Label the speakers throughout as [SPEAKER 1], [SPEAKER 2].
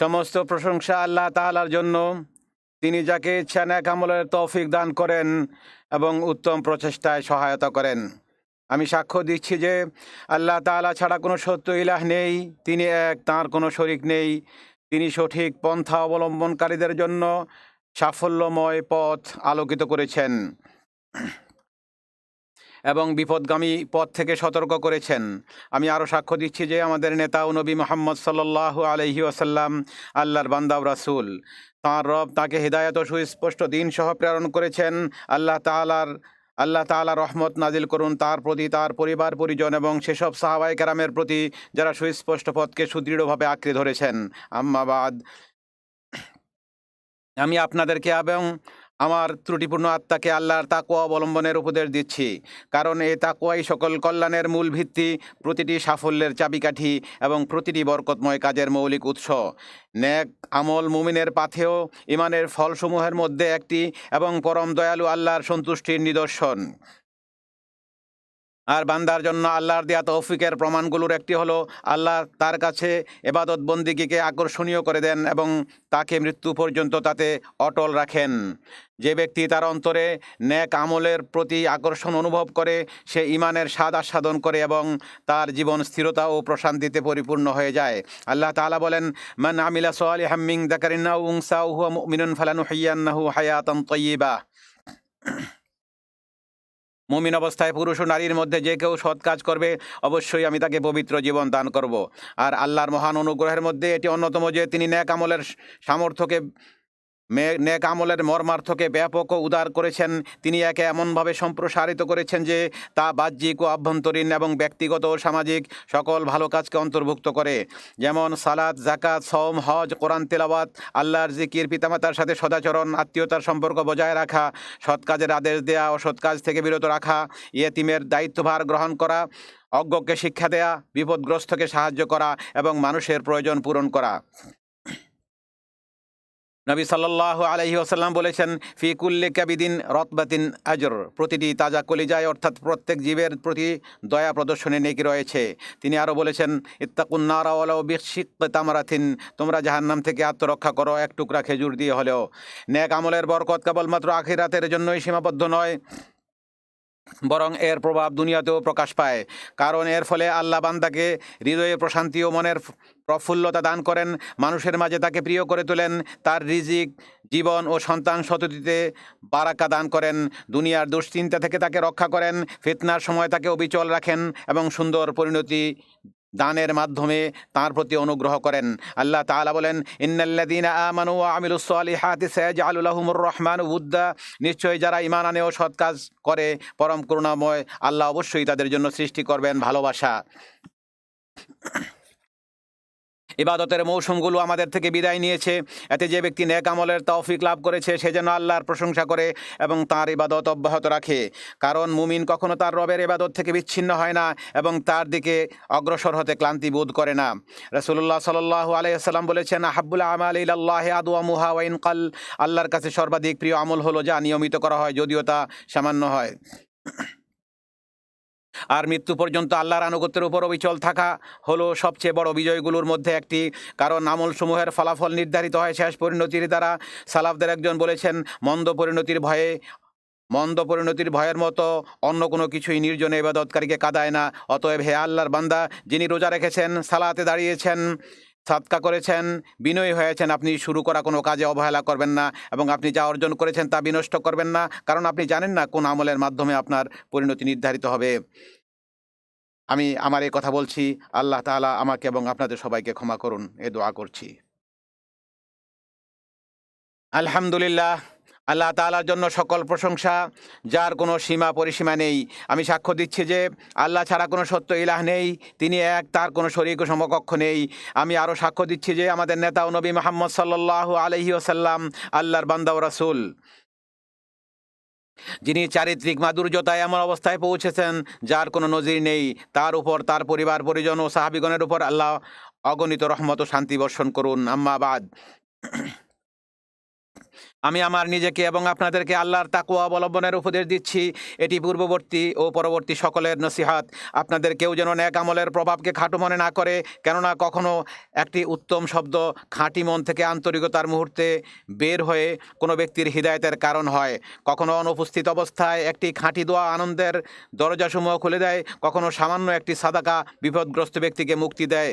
[SPEAKER 1] সমস্ত প্রশংসা আল্লাহ তাআলার জন্য। তিনি যাকে ইচ্ছা ন্যাক আমলের তৌফিক দান করেন এবং উত্তম প্রচেষ্টায় সহায়তা করেন। আমি সাক্ষ্য দিচ্ছি যে আল্লাহ তাআলা ছাড়া কোনো সত্য ইলাহ নেই, তিনি এক, তার কোনো শরিক নেই। তিনি সঠিক পন্থা অবলম্বনকারীদের জন্য সাফল্যময় পথ আলোকিত করেছেন। এবং বিপদগামী পথ থেকে সতর্ক করেছেন। আমি আরও সাক্ষ্য দিচ্ছি যে আমাদের নেতা নবী মোহাম্মদ সাল্লাহ আলহি আসাল্লাম আল্লাহর বান্দাব রাসুল। তাঁর রব তাকে হৃদায়ত সুস্পষ্ট দিন সহ প্রেরণ করেছেন। আল্লাহ তাআলার, আল্লাহ তাআলা রহমত নাজিল করুন তার প্রতি, তার পরিবার, পরিজন এবং সেসব সাহাবাই কেরামের প্রতি যারা সুস্পষ্ট পথকে সুদৃঢ়ভাবে আঁকড়ে ধরেছেন। আম্মাবাদ আমি আপনাদেরকে এবং আমার ত্রুটিপূর্ণ আত্মাকে আল্লাহর তাকুয়া অবলম্বনের উপদেশ দিচ্ছি। কারণ এ তাকুয়াই সকল কল্যাণের মূল ভিত্তি, প্রতিটি সাফল্যের চাবিকাঠি এবং প্রতিটি বরকতময় কাজের মৌলিক উৎস। ন্যাক আমল মুমিনের পাথেও ইমানের ফলসমূহের মধ্যে একটি এবং পরম দয়ালু আল্লাহর সন্তুষ্টির নিদর্শন। আর বান্দার জন্য আল্লাহর দেয়া তৌফিকের প্রমাণগুলোর একটি হলো আল্লাহ তার কাছে এবাদত বন্দিগিকে আকর্ষণীয় করে দেন এবং তাকে মৃত্যু পর্যন্ত তাতে অটল রাখেন। যে ব্যক্তি তার অন্তরে ন্যাক আমলের প্রতি আকর্ষণ অনুভব করে, সে ইমানের স্বাদ আস্বাদন করে এবং তার জীবন স্থিরতা ও প্রশান্তিতে পরিপূর্ণ হয়ে যায়। আল্লাহ তালা বলেন, মান আমিলা সোয়ালি মিন যাকারিন আও উনসা ওয়া হুয়া মুমিনুন ফালানুহিয়ান্নাহু হায়াতান তাইয়্যিবা মুমিন অবস্থায় পুরুষ ও নারীর মধ্যে যে কেউ সৎ কাজ করবে, অবশ্যই আমি তাকে পবিত্র জীবন দান করব। আর আল্লাহর মহান অনুগ্রহের মধ্যে এটি অন্যতম যে তিনি ন্যাক আমলের সামর্থ্যকে নেক আমলের মর্মার্থকে ব্যাপক উদার করেছেন। তিনি একে এমনভাবে সম্প্রসারিত করেছেন যে তা বাহ্যিক ও আভ্যন্তরীণ এবং ব্যক্তিগত ও সামাজিক সকল ভালো কাজকে অন্তর্ভুক্ত করে। যেমন সালাদ জাকাত সওম, হজ, কোরআন, তেলাওয়াত, আল্লাহর জিকির, পিতামাতার সাথে সদাচরণ, আত্মীয়তার সম্পর্ক বজায় রাখা, সৎ কাজের আদেশ দেয়া ও সৎ কাজ থেকে বিরত রাখা, ইয়েতিমের দায়িত্বভার গ্রহণ করা, অজ্ঞকে শিক্ষা দেয়া, বিপদগ্রস্তকে সাহায্য করা এবং মানুষের প্রয়োজন পূরণ করা। নবী সাল্লাহ আলহি আসাল্লাম বলেছেন ফিকুল্লে কাবিদিন রতবাতিন আজর। প্রতিটি তাজা কলিজায় অর্থাৎ প্রত্যেক জীবের প্রতি দয়া প্রদর্শনে নেকি রয়েছে। তিনি আরও বলেছেন ইত্তাকুন্নারাওয়ালাও বিশিক তামারাথিন তোমরা জাহান্নাম থেকে আত্মরক্ষা করো, এক টুকরা খেজুর দিয়ে হলেও। নেক আমলের বরকত কেবলমাত্র আখিরাতের জন্যই সীমাবদ্ধ নয় বরং এর প্রভাব দুনিয়াতেও প্রকাশ পায়। কারণ এর ফলে আল্লাহ বান্দাকে হৃদয়ে প্রশান্তি ও মনের প্রফুল্লতা দান করেন, মানুষের মাঝে তাকে প্রিয় করে তোলেন, তার রিজিক, জীবন ও সন্তান সততিতে বারাকা দান করেন, দুনিয়ার দুশ্চিন্তা থেকে তাকে রক্ষা করেন, ফিতনার সময় তাকে অবিচল রাখেন এবং সুন্দর পরিণতি দানের মাধ্যমে তার প্রতি অনুগ্রহ করেন। আল্লাহ তালা বলেন, ইন্নাল্লাযীনা আমানু ওয়া আমিলুস সালিহাতি সায়াজআলু লাহুমুর রহমান উদ্দা নিশ্চয়ই যারা ঈমান আনে ও সৎ কাজ করে, পরম করুণাময়, আল্লাহ অবশ্যই তাদের জন্য সৃষ্টি করবেন ভালোবাসা। ইবাদতের মৌসুমগুলো আমাদের থেকে বিদায় নিয়েছে। এতে যে ব্যক্তি নেক আমলের তৌফিক লাভ করেছে, সে যেন আল্লাহর প্রশংসা করে এবং তার ইবাদত অব্যাহত রাখে। কারণ মুমিন কখনো তার রবের ইবাদত থেকে বিচ্ছিন্ন হয় না এবং তার দিকে অগ্রসর হতে ক্লান্তি বোধ করে না। রসুল্লাহ সাল্লাহ আলাইসাল্লাম বলেছেন আহাবুল আমাল ইল্লাহ আদুয়া মুহা ওয়াইন কাল। আল্লাহর কাছে সর্বাধিক প্রিয় আমল হলো যা নিয়মিত করা হয়, যদিও তা সামান্য হয়। আর মৃত্যু পর্যন্ত আল্লাহর আনুগত্যের উপর অবিচল থাকা হলো সবচেয়ে বড় বিজয়গুলোর মধ্যে একটি। কারণ আমলসমূহের ফলাফল নির্ধারিত হয় শেষ পরিণতির দ্বারা। সালাফদের একজন বলেছেন, মন্দ পরিণতির ভয়ে, মন্দ পরিণতির ভয়ের মতো অন্য কোনো কিছুই নির্জনে এবাদতকারীকে কাদায় না। অতএব হে আল্লাহর বান্দা, যিনি রোজা রেখেছেন, সালাতে দাঁড়িয়েছেন সাদকা করেছেন, বিনয়ী হয়েছেন, আপনি শুরু করা কোনো কাজে অবহেলা করবেন না এবং আপনি যা অর্জন করেছেন তা বিনষ্ট করবেন না, কারণ আপনি জানেন না কোন আমলের মাধ্যমে আপনার পরিণতি নির্ধারিত হবে। আমি আমার এই কথা বলছি, আল্লাহ তালা আমাকে এবং আপনাদের সবাইকে ক্ষমা করুন, এ দোয়া করছি। আলহামদুলিল্লাহ। আল্লাহ তাআলার জন্য সকল প্রশংসা, যার কোনো সীমা পরিসীমা নেই। আমি সাক্ষ্য দিচ্ছি যে, আল্লাহ ছাড়া কোনো সত্য ইলাহ নেই, তিনি এক, তার কোনো শরীর সমকক্ষ নেই। আমি আরও সাক্ষ্য দিচ্ছি যে, আমাদের নেতা নবী মোহাম্মদ সাল্লাহ আলহি ওসাল্লাম আল্লাহর বান্দা ও রাসূল। যিনি চারিত্রিক মাধুর্যতায় এমন অবস্থায় পৌঁছেছেন, যার কোনো নজির নেই। তার উপর তার পরিবার, পরিজন ও সাহাবিগণের উপর আল্লাহ অগণিত রহমত ও শান্তি বর্ষণ করুন। আম্মাবাদ আমি আমার নিজেকে এবং আপনাদেরকে আল্লাহর তাকুয়া অবলম্বনের উপদেশ দিচ্ছি। এটি পূর্ববর্তী ও পরবর্তী সকলের নসিহাত। আপনাদের কেউ যেন ন্যাক আমলের প্রভাবকে খাটো মনে না করে, কেননা কখনো একটি উত্তম শব্দ খাঁটি মন থেকে আন্তরিকতার মুহূর্তে বের হয়ে কোনো ব্যক্তির হৃদায়তের কারণ হয়। কখনো অনুপস্থিত অবস্থায় একটি খাঁটি দোয়া আনন্দের দরজাসমূহ খুলে দেয়, কখনো সামান্য একটি সাদাকা বিপদগ্রস্ত ব্যক্তিকে মুক্তি দেয়।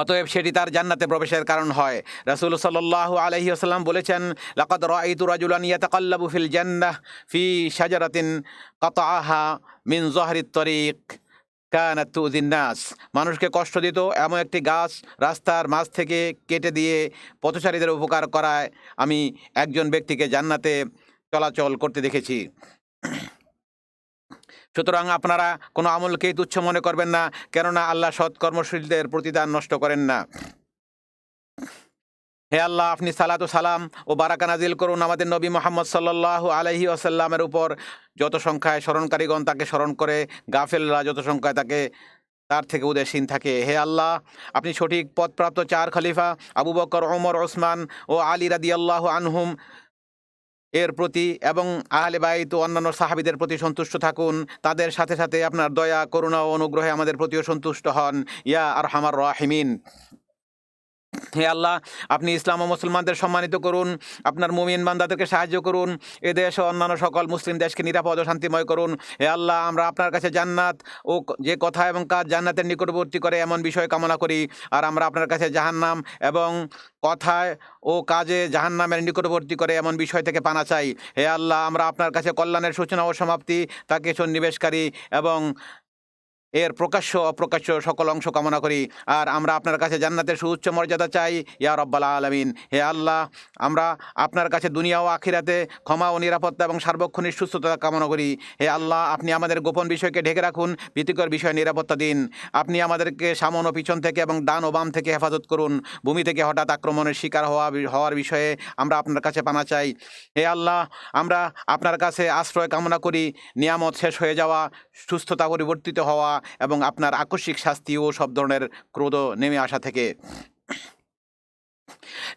[SPEAKER 1] অতএব সেটি তার জান্নাতে প্রবেশের কারণ হয়। রাসূল সাল্লাল্লাহু আলাইহি আসাল্লাম বলেছেন, লাকাদ রাআইতু রাজুলান ইয়াতাকাল্লাবু ফিল জান্নাহ ফি শাজারাতিন কাতাআহা মিন যহরিত তরিক কানাত তুযিন নাস। মানুষকে কষ্ট দিত এমন একটি গাছ রাস্তার মাঝ থেকে কেটে দিয়ে পথচারীদের উপকার করায়। আমি একজন ব্যক্তিকে জান্নাতে চলাচল করতে দেখেছি। সুতরাং আপনারা কোনো আমলকেই তুচ্ছ মনে করবেন না, কেননা আল্লাহ সৎকর্মশীলদের প্রতিদান নষ্ট করেন না। হে আল্লাহ, আপনি সালাত সালাম ও বারাকা নাজিল করুন আমাদের নবী মোহাম্মদ সাল্লাহ আলহি আসাল্লামের উপর। যত সংখ্যায় স্মরণকারীগণ তাকে স্মরণ করে, গাফেলরা যত সংখ্যায় তাকে, তার থেকে উদাসীন থাকে। হে আল্লাহ, আপনি সঠিক পদপ্রাপ্ত চার খলিফা আবু বকর, ওমর, ওসমান ও আলী রাদি আল্লাহ আনহুম এর প্রতি এবং আহলে বাইত অন্যান্য সাহাবিদের প্রতি সন্তুষ্ট থাকুন। তাদের সাথে সাথে আপনার দয়া, করুণা ও অনুগ্রহে আমাদের প্রতিও সন্তুষ্ট হন। ইয়া আর হামার রাহিমিন। হে আল্লাহ, আপনি ইসলাম ও মুসলমানদের সম্মানিত করুন, আপনার মুমিন বান্দাদেরকে সাহায্য করুন, এ দেশ ও অন্যান্য সকল মুসলিম দেশকে নিরাপদ ও শান্তিময় করুন। হে আল্লাহ, আমরা আপনার কাছে জান্নাত ও যে কথা এবং কাজ জান্নাতের নিকটবর্তী করে এমন বিষয় কামনা করি, আর আমরা আপনার কাছে জাহান্নাম এবং কথায় ও কাজে জাহান্নামের নিকটবর্তী করে এমন বিষয় থেকে পানা চাই। হে আল্লাহ, আমরা আপনার কাছে কল্যাণের সূচনা ও সমাপ্তি, তাকে সন্নিবেশকারী এবং এর প্রকাশ্য অপ্রকাশ্য সকল অংশ কামনা করি। আর আমরা আপনার কাছে জান্নাতের সুউচ্চ মর্যাদা চাই। ইয়া রব্বাল আলমিন। হে আল্লাহ, আমরা আপনার কাছে দুনিয়া ও আখিরাতে ক্ষমা ও নিরাপত্তা এবং সার্বক্ষণিক সুস্থতা কামনা করি। হে আল্লাহ, আপনি আমাদের গোপন বিষয়কে ঢেকে রাখুন, ভীতিকর বিষয়ে নিরাপত্তা দিন। আপনি আমাদেরকে সামন ও পিছন থেকে এবং ডান ও বাম থেকে হেফাজত করুন। ভূমি থেকে হঠাৎ আক্রমণের শিকার হওয়া হওয়ার বিষয়ে আমরা আপনার কাছে পানা চাই। হে আল্লাহ, আমরা আপনার কাছে আশ্রয় কামনা করি। নিয়ামত শেষ হয়ে যাওয়া, সুস্থতা পরিবর্তিত হওয়া এবং আপনার আকস্মিক শাস্তি ও সব ধরনের ক্রোধ নেমে আসা থেকে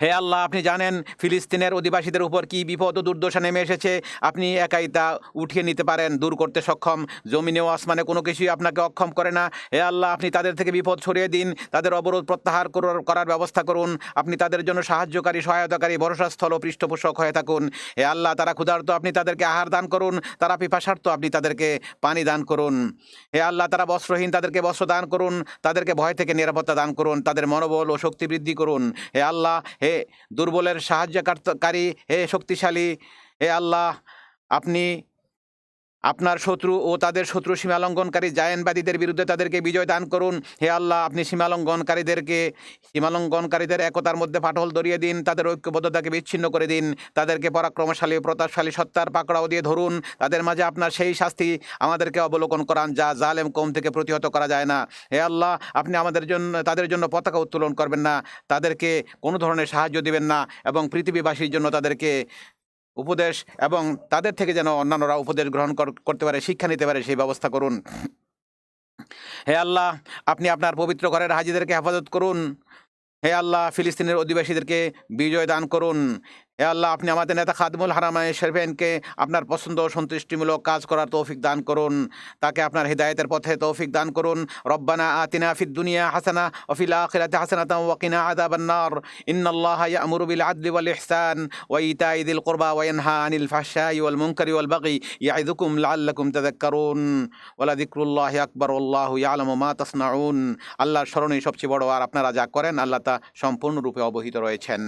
[SPEAKER 1] হে আল্লাহ, আপনি জানেন ফিলিস্তিনের অধিবাসীদের উপর কি বিপদ ও দুর্দশা নেমে এসেছে? আপনি একাই তা উঠিয়ে নিতে পারেন, দূর করতে সক্ষম। জমিনে ও আসমানে কোনো কিছুই আপনাকে অক্ষম করে না। হে আল্লাহ, আপনি তাদের থেকে বিপদ সরিয়ে দিন, তাদের অবরোধ প্রত্যাহার করার- করার ব্যবস্থা করুন। আপনি তাদের জন্য সাহায্যকারী, সহায়তাকারী, ভরসাস্থল ও পৃষ্ঠপোষক হয়ে থাকুন। হে আল্লাহ, তারা ক্ষুধার্ত, আপনি তাদেরকে আহার দান করুন। তারা পিপাসার্থ, আপনি তাদেরকে পানি দান করুন। হে আল্লাহ, তারা বস্ত্রহীন, তাদেরকে বস্ত্র দান করুন। তাদেরকে ভয় থেকে নিরাপত্তা দান করুন। তাদের মনোবল ও শক্তি বৃদ্ধি করুন। হে আল্লাহ হে দুর্বলের সাহায্যকারী হে শক্তিশালী হে আল্লাহ আপনি আপনার শত্রু ও তাদের শত্রু সীমালঙ্ঘনকারী জায়নবাদীদের বিরুদ্ধে তাদেরকে বিজয় দান করুন। হে আল্লাহ, আপনি সীমালঙ্ঘনকারীদেরকে, সীমালঙ্ঘনকারীদের একতার মধ্যে ফাটল ধরিয়ে দিন, তাদের ঐক্যবদ্ধতাকে বিচ্ছিন্ন করে দিন, তাদেরকে পরাক্রমশালী প্রতাপশালী সত্তার পাকড়াও দিয়ে ধরুন। তাদের মাঝে আপনার সেই শাস্তি আমাদেরকে অবলোকন করান, যা জালেম কম থেকে প্রতিহত করা যায় না। হে আল্লাহ, আপনি আমাদের জন্য, তাদের জন্য পতাকা উত্তোলন করবেন না। তাদেরকে কোনো ধরনের সাহায্য দিবেন না এবং পৃথিবীবাসীর জন্য তাদেরকে উপদেশ এবং তাদের থেকে যেন অন্যান্যরা উপদেশ গ্রহণ কর- করতে পারে, শিক্ষা নিতে পারে, সেই ব্যবস্থা করুন। হে আল্লাহ, আপনি আপনার পবিত্র ঘরের হাজিদেরকে হেফাজত করুন। হে আল্লাহ, ফিলিস্তিনের অধিবাসীদেরকে বিজয় দান করুন। হে আল্লাহ, আপনি আমাদের নেতা খাদমুল হারামায় শেরফেনকে আপনার পছন্দ ও সন্তুষ্টিমূলক কাজ করার তৌফিক দান করুন। তাকে আপনার হৃদায়তের পথে তৌফিক দান করুন। রব্বানা আতিনা ফিদ দুনিয়া হাসানা ওফিল আখিরাতে হাসানাতাম ওয়াকিনা আযাবান্নার ইন্নাল্লাহ ইয়া'মুরু বিল আদলি ওয়াল ইহসান ওয়া ইতাই দিল কুরবা ওয়া ইয়ানহা আনিল ফাহশাই ওয়াল মুনকারি ওয়াল বাগি ইয়া'iদুকুম লাআল্লাকুম তাযাক্কারুন। ওয়ালা যিকরুল্লাহি আকবার আল্লাহু ইয়ালামু মা তাসনাউন। আল্লাহর স্মরণই সবচেয়ে বড় আর আপনারা যা করেন, আল্লাহ তা সম্পূর্ণরূপে অবহিত রয়েছেন।